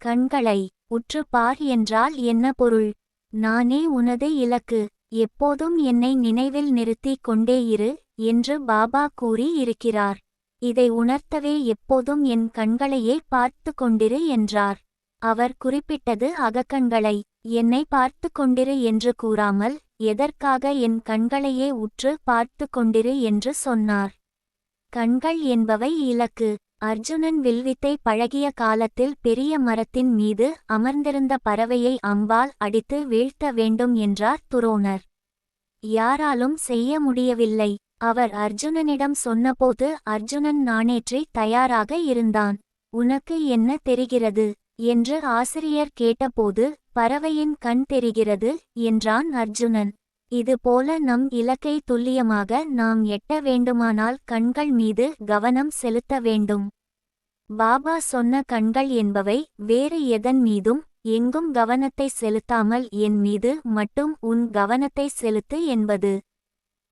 கண்களை உற்றுப்பார் பார் என்றால் என்ன பொருள்? நானே உனது இலக்கு எப்போதும் என்னை நினைவில் நிறுத்திக் கொண்டே இரு என்று பாபா கூறி இருக்கிறார். இதை உணர்த்தவே எப்போதும் என் கண்களையே பார்த்து கொண்டிரு என்றார். அவர் குறிப்பிட்டது அகக்கண்களை என்னை பார்த்து கொண்டிரு என்று கூறாமல் எதற்காக என் கண்களையே உற்று பார்த்து கொண்டிரு என்று சொன்னார். கண்கள் என்பவை இலக்கு அர்ஜுனன் வில்வித்தை பழகிய காலத்தில் பெரிய மரத்தின் மீது அமர்ந்திருந்த பறவையை அம்பால் அடித்து வீழ்த்த வேண்டும் என்றார் துரோணர். யாராலும் செய்ய முடியவில்லை. அவர் அர்ஜுனனிடம் சொன்னபோது அர்ஜுனன் நாணேற்றி தயாராக இருந்தான். உனக்கு என்ன தெரிகிறது? என்று ஆசிரியர் கேட்டபோது பறவையின் கண் தெரிகிறது என்றான் அர்ஜுனன். இதுபோல நம் இலக்கை துல்லியமாக நாம் எட்ட வேண்டுமானால் கண்கள் மீது கவனம் செலுத்த வேண்டும். பாபா சொன்ன கண்கள் என்பவை வேறு எதன் மீதும் எங்கும் கவனத்தை செலுத்தாமல் என் மீது மட்டும் உன் கவனத்தை செலுத்து என்பது.